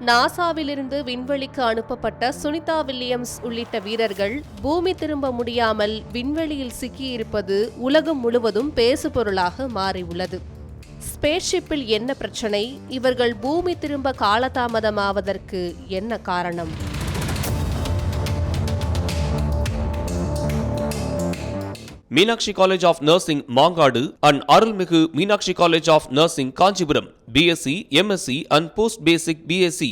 நாசாவிலிருந்து விண்வெளிக்கு அனுப்பப்பட்ட சுனிதா வில்லியம்ஸ் உள்ளிட்ட வீரர்கள் பூமி திரும்ப முடியாமல் விண்வெளியில் சிக்கியிருப்பது உலகம் முழுவதும் பேசுபொருளாக மாறியுள்ளது. ஸ்பேஸ்ஷிப்பில் என்ன பிரச்சனை? இவர்கள் பூமி திரும்ப காலதாமதமாவதற்கு என்ன காரணம்? Meenakshi college of nursing Mangadu and அருள்மிகு Meenakshi college of nursing Kanchipuram BSc MSc and post basic BSc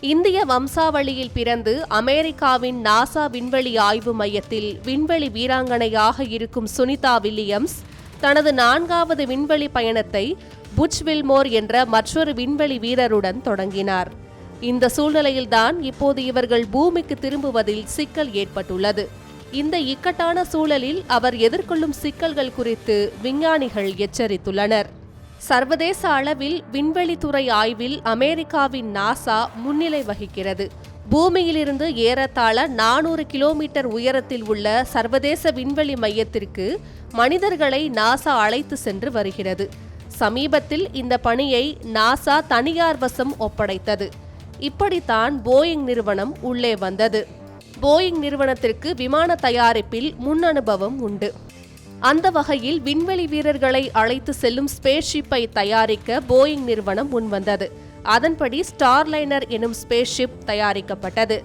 இந்திய வம்சாவளியில் பிறந்து அமெரிக்காவின் நாசா விண்வெளி ஆய்வு மையத்தில் விண்வெளி வீராங்கனையாக இருக்கும் சுனிதா வில்லியம்ஸ் தனது நான்காவது விண்வெளி பயணத்தை புச் வில்மோர் என்ற மற்றொரு விண்வெளி வீரருடன் தொடங்கினார். இந்த சூழ்நிலையில்தான் இப்போது இவர்கள் பூமிக்கு திரும்புவதில் சிக்கல் ஏற்பட்டுள்ளது. இந்த இக்கட்டான சூழலில் அவர் எதிர்கொள்ளும் சிக்கல்கள் குறித்து விஞ்ஞானிகள் எச்சரித்துள்ளனர். சர்வதேச அளவில் விண்வெளித்துறை ஆய்வில் அமெரிக்காவின் நாசா முன்னிலை வகிக்கிறது. பூமியிலிருந்து ஏறத்தாழ நானூறு கிலோமீட்டர் உயரத்தில் உள்ள சர்வதேச விண்வெளி மையத்திற்கு மனிதர்களை நாசா அழைத்து சென்று வருகிறது. சமீபத்தில் இந்த பணியை நாசா தனியார் வசம் ஒப்படைத்தது. இப்படித்தான் போயிங் நிறுவனம் உள்ளே வந்தது. போயிங் நிறுவனத்திற்கு விமான தயாரிப்பில் முன் அனுபவம் உண்டு. அந்த வகையில் விண்வெளி வீரர்களை அழைத்து செல்லும் ஸ்பேஸ்ஷிப்பை தயாரிக்க போயிங் நிறுவனம் முன்வந்தது. அதன்படி ஸ்டார்லைனர் எனும் ஸ்பேஸ்ஷிப் தயாரிக்கப்பட்டது.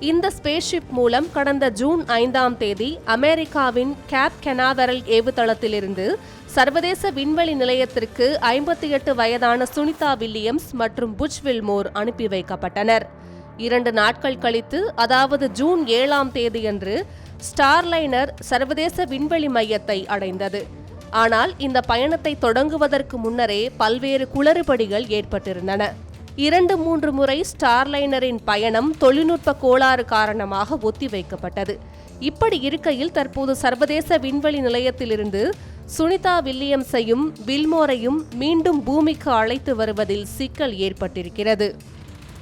இந்த ஸ்பேஸ்ஷிப் மூலம் கடந்த ஜூன் ஐந்தாம் தேதி அமெரிக்காவின் கேப் கெனாவரல் ஏவுதளத்திலிருந்து சர்வதேச விண்வெளி நிலையத்திற்கு ஐம்பத்தி எட்டு வயதான சுனிதா வில்லியம்ஸ் மற்றும் புஜ் வில்மோர் அனுப்பி வைக்கப்பட்டனர். இரண்டு நாட்கள் கழித்து அதாவது ஜூன் ஏழாம் தேதியன்று ஸ்டார்லைனர் சர்வதேச விண்வெளி மையத்தை அடைந்தது. ஆனால் இந்த பயணத்தை தொடங்குவதற்கு முன்னரே பல்வேறு குளறுபடிகள் ஏற்பட்டிருந்தன. இரண்டு மூன்று முறை ஸ்டார்லைனரின் பயணம் தொழில்நுட்ப கோளாறு காரணமாக ஒத்திவைக்கப்பட்டது. இப்படி இருக்கையில் தற்போது சர்வதேச விண்வெளி நிலையத்திலிருந்து சுனிதா வில்லியம்ஸையும் வில்மோரையும் மீண்டும் பூமிக்கு அழைத்து வருவதில் சிக்கல் ஏற்பட்டிருக்கிறது.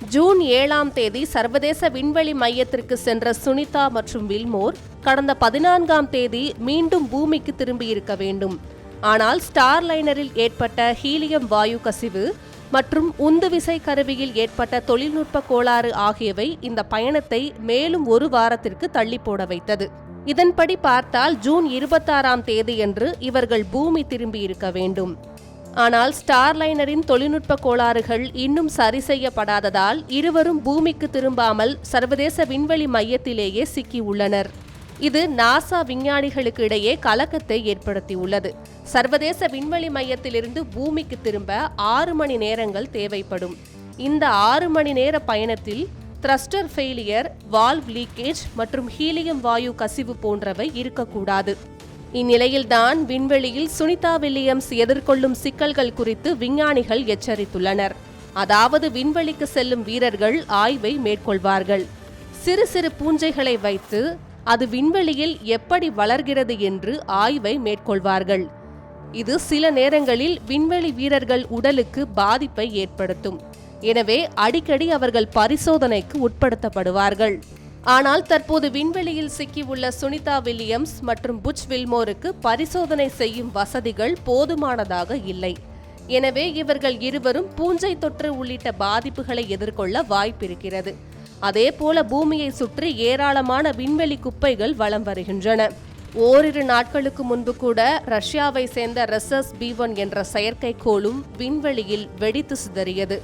ஜூன் ஏழாம் தேதி சர்வதேச விண்வெளி மையத்திற்கு சென்ற சுனிதா மற்றும் வில்மோர் கடந்த பதினான்காம் தேதி மீண்டும் பூமிக்கு திரும்பியிருக்க வேண்டும். ஆனால் ஸ்டார்லைனரில் ஏற்பட்ட ஹீலியம் வாயு கசிவு மற்றும் உந்துவிசை கருவியில் ஏற்பட்ட தொழில்நுட்ப கோளாறு ஆகியவை இந்த பயணத்தை மேலும் ஒரு வாரத்திற்கு தள்ளி போட வைத்தது. இதன்படி பார்த்தால் ஜூன் இருபத்தாறாம் தேதியன்று இவர்கள் பூமி திரும்பியிருக்க வேண்டும். ஆனால் ஸ்டார்லைனரின் தொழில்நுட்ப கோளாறுகள் இன்னும் சரி செய்யப்படாததால் இருவரும் பூமிக்கு திரும்பாமல் சர்வதேச விண்வெளி மையத்திலேயே சிக்கியுள்ளனர் இது நாசா விஞ்ஞானிகளுக்கு இடையே கலக்கத்தை ஏற்படுத்தியுள்ளது. சர்வதேச விண்வெளி மையத்திலிருந்து பூமிக்கு திரும்ப ஆறு மணி நேரங்கள் தேவைப்படும். இந்த ஆறு மணி நேர பயணத்தில் த்ரஸ்டர் ஃபெயிலியர் வால்வ் லீக்கேஜ் மற்றும் ஹீலியம் வாயு கசிவு போன்றவை இருக்கக்கூடாது. இந்நிலையில்தான் விண்வெளியில் சுனிதா வில்லியம்ஸ் எதிர்கொள்ளும் சிக்கல்கள் குறித்து விஞ்ஞானிகள் எச்சரித்துள்ளனர். அதாவது விண்வெளிக்கு செல்லும் வீரர்கள் ஆய்வை மேற்கொள்வார்கள். சிறு சிறு பூஞ்சைகளை வைத்து அது விண்வெளியில் எப்படி வளர்கிறது என்று ஆய்வை மேற்கொள்வார்கள். இது சில நேரங்களில் விண்வெளி வீரர்கள் உடலுக்கு பாதிப்பை ஏற்படுத்தும். எனவே அடிக்கடி அவர்கள் பரிசோதனைக்கு உட்படுத்தப்படுவார்கள். ஆனால் தற்போது விண்வெளியில் சிக்கியுள்ள சுனிதா வில்லியம்ஸ் மற்றும் புச் வில்மோருக்கு பரிசோதனை செய்யும் வசதிகள் போதுமானதாக இல்லை. எனவே இவர்கள் இருவரும் பூஞ்சை தொற்று உள்ளிட்ட பாதிப்புகளை எதிர்கொள்ள வாய்ப்பிருக்கிறது. அதேபோல பூமியை சுற்றி ஏராளமான விண்வெளி குப்பைகள் வலம் வருகின்றன. ஓரிரு நாட்களுக்கு முன்பு கூட ரஷ்யாவை சேர்ந்த ரெசஸ் பி ஒன் என்ற செயற்கைக்கோளும் விண்வெளியில் வெடித்து சிதறியது.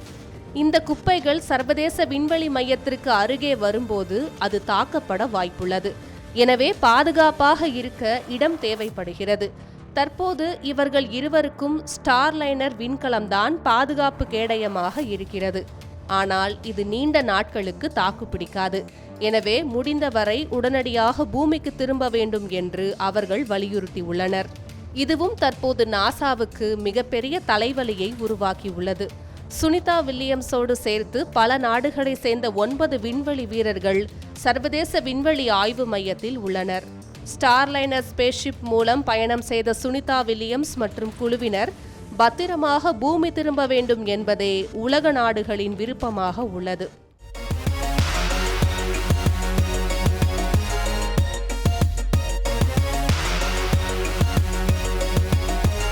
இந்த குப்பைகள் சர்வதேச விண்வெளி மையத்திற்கு அருகே வரும்போது அது தாக்கப்பட வாய்ப்புள்ளது. எனவே பாதுகாப்பாக இருக்க இடம் தேவைப்படுகிறது. தற்போது இவர்கள் இருவருக்கும் ஸ்டார்லைனர் விண்கலம்தான் பாதுகாப்பு கேடயமாக இருக்கிறது. ஆனால் இது நீண்ட நாட்களுக்கு தாக்குப்பிடிக்காது எனவே முடிந்தவரை உடனடியாக பூமிக்கு திரும்ப வேண்டும் என்று அவர்கள் வலியுறுத்தியுள்ளனர். இதுவும் தற்போது நாசாவுக்கு மிகப்பெரிய தலைவலியை உருவாக்கியுள்ளது. சுனிதா வில்லியம்ஸோடு சேர்த்து பல நாடுகளைச் சேர்ந்த ஒன்பது விண்வெளி வீரர்கள் சர்வதேச விண்வெளி ஆய்வு மையத்தில் உள்ளனர். ஸ்டார்லைனர் ஸ்பேஸ்ஷிப் மூலம் பயணம் செய்த சுனிதா வில்லியம்ஸ் மற்றும் குழுவினர் பத்திரமாக பூமி திரும்ப வேண்டும் என்பதே உலக நாடுகளின் விருப்பமாக உள்ளது.